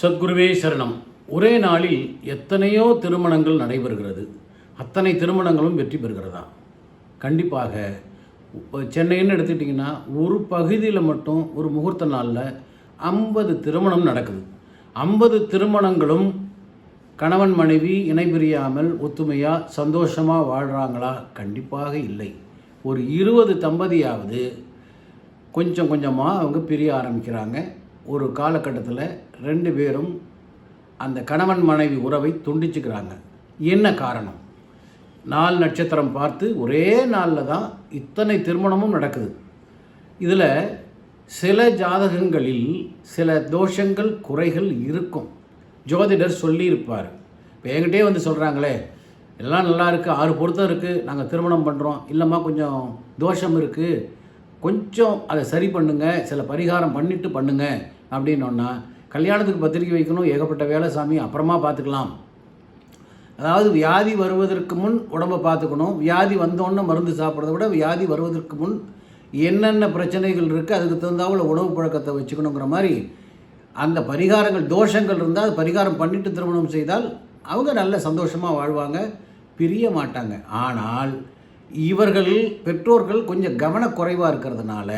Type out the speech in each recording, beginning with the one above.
சத்குருவே சரணம். ஒரே நாளில் எத்தனையோ திருமணங்கள் நடைபெறுகிறது. அத்தனை திருமணங்களும் வெற்றி பெறுகிறதா? கண்டிப்பாக. இப்போ சென்னைன்னு எடுத்துக்கிட்டிங்கன்னா ஒரு பகுதியில் மட்டும் ஒரு முகூர்த்த நாளில் ஐம்பது திருமணம் நடக்குது. ஐம்பது திருமணங்களும் கணவன் மனைவி இணைபிரியாமல் ஒத்துமையாக சந்தோஷமாக வாழ்கிறாங்களா கண்டிப்பாக இல்லை. ஒரு இருபது தம்பதியாவது கொஞ்சம் கொஞ்சமாக அவங்க பிரிய ஆரம்பிக்கிறாங்க. ஒரு காலகட்டத்தில் ரெண்டு பேரும் அந்த கணவன் மனைவி உறவை துண்டிச்சுக்கிறாங்க. என்ன காரணம்? நாலு நட்சத்திரம் பார்த்து ஒரே நாளில் தான் இத்தனை திருமணமும் நடக்குது. இதில் சில ஜாதகங்களில் சில தோஷங்கள் குறைகள் இருக்கும். ஜோதிடர் சொல்லியிருப்பார். இப்போ என்கிட்டே வந்து சொல்கிறாங்களே எல்லாம் நல்லா இருக்குது ஆறு பொருத்தம் இருக்குது நாங்கள் திருமணம் பண்ணுறோம் இல்லைம்மா கொஞ்சம் தோஷம் இருக்குது கொஞ்சம் அதை சரி பண்ணுங்கள் சில பரிகாரம் பண்ணிட்டு பண்ணுங்கள் அப்படின்னோன்னா கல்யாணத்துக்கு பத்திரிக்கை வைக்கணும் ஏகப்பட்ட வேலை சாமி அப்புறமா பார்த்துக்கலாம். அதாவது வியாதி வருவதற்கு முன் உடம்பை பார்த்துக்கணும். வியாதி வந்தோன்னே மருந்து சாப்பிட்றத விட வியாதி வருவதற்கு முன் என்னென்ன பிரச்சனைகள் இருக்குது அதுக்கு தகுந்தாவில் உணவு பழக்கத்தை வச்சுக்கணுங்கிற மாதிரி அந்த பரிகாரங்கள் தோஷங்கள் இருந்தால் அது பரிகாரம் பண்ணிட்டு திருமணம் செய்தால் அவங்க நல்ல சந்தோஷமாக வாழ்வாங்க பிரிய மாட்டாங்க. ஆனால் இவர்கள் பெற்றோர்கள் கொஞ்சம் கவனக்குறைவாக இருக்கிறதுனால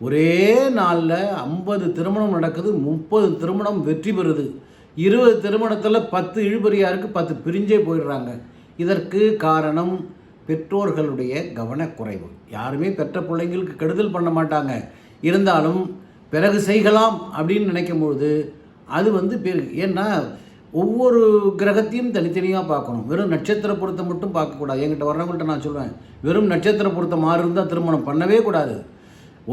ஒரே நாளில் ஐம்பது திருமணம் நடக்குது முப்பது திருமணம் வெற்றி பெறுது. இருபது திருமணத்தில் பத்து இழுபறியாருக்கு பத்து பிரிஞ்சே போயிடுறாங்க. இதற்கு காரணம் பெற்றோர்களுடைய கவனக்குறைவு. யாருமே பெற்ற பிள்ளைங்களுக்கு கெடுதல் பண்ண மாட்டாங்க. இருந்தாலும் பிறகு செய்யலாம் அப்படின்னு நினைக்கும் பொழுது அது வந்து பெரு ஏன்னா ஒவ்வொரு கிரகத்தையும் தனித்தனியாக பார்க்கணும். வெறும் நட்சத்திர பொருத்தம் மட்டும் பார்க்கக்கூடாது என்கிட்ட வர்றவங்கள்ட்ட நான் சொல்லுவேன் வெறும் நட்சத்திர பொருத்தம் மாறி இருந்தால் திருமணம் பண்ணவே கூடாது.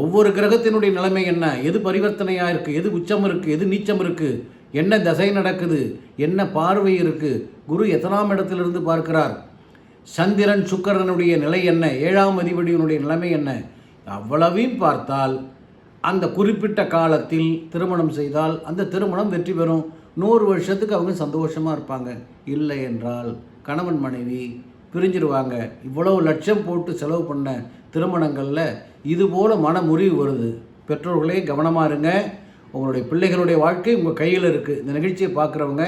ஒவ்வொரு கிரகத்தினுடைய நிலைமை என்ன? எது பரிவர்த்தனையாக இருக்குது எது உச்சம் இருக்குது எது நீச்சம் இருக்குது என்ன தசை நடக்குது? என்ன பார்வை இருக்குது குரு எத்தனாம் இடத்திலிருந்து பார்க்கிறார்? சந்திரன் சுக்கரனுடைய நிலை என்ன? ஏழாம் அதிபதியினுடைய நிலைமை என்ன? அவ்வளவையும் பார்த்தால் அந்த குறிப்பிட்ட காலத்தில் திருமணம் செய்தால் அந்த திருமணம் வெற்றி பெறும். நூறு வருஷத்துக்கு அவங்க சந்தோஷமாக இருப்பாங்க. இல்லை என்றால் கணவன் மனைவி பிரிஞ்சிருவாங்க. இவ்வளவு லட்சம் போட்டு செலவு பண்ண திருமணங்களில் இதுபோல் மன முறிவு வருது. பெற்றோர்களே கவனமாக இருங்க. உங்களுடைய பிள்ளைகளுடைய வாழ்க்கை உங்கள் கையில் இருக்குது இந்த நிகழ்ச்சியை பார்க்குறவங்க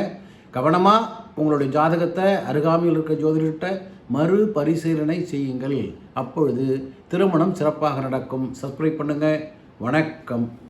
கவனமாக உங்களுடைய ஜாதகத்தை அருகாமையில் இருக்க ஜோதிடர்கிட்ட மறு பரிசீலனை செய்யுங்கள். அப்பொழுது திருமணம் சிறப்பாக நடக்கும். சப்ஸ்கிரைப் பண்ணுங்கள் வணக்கம்.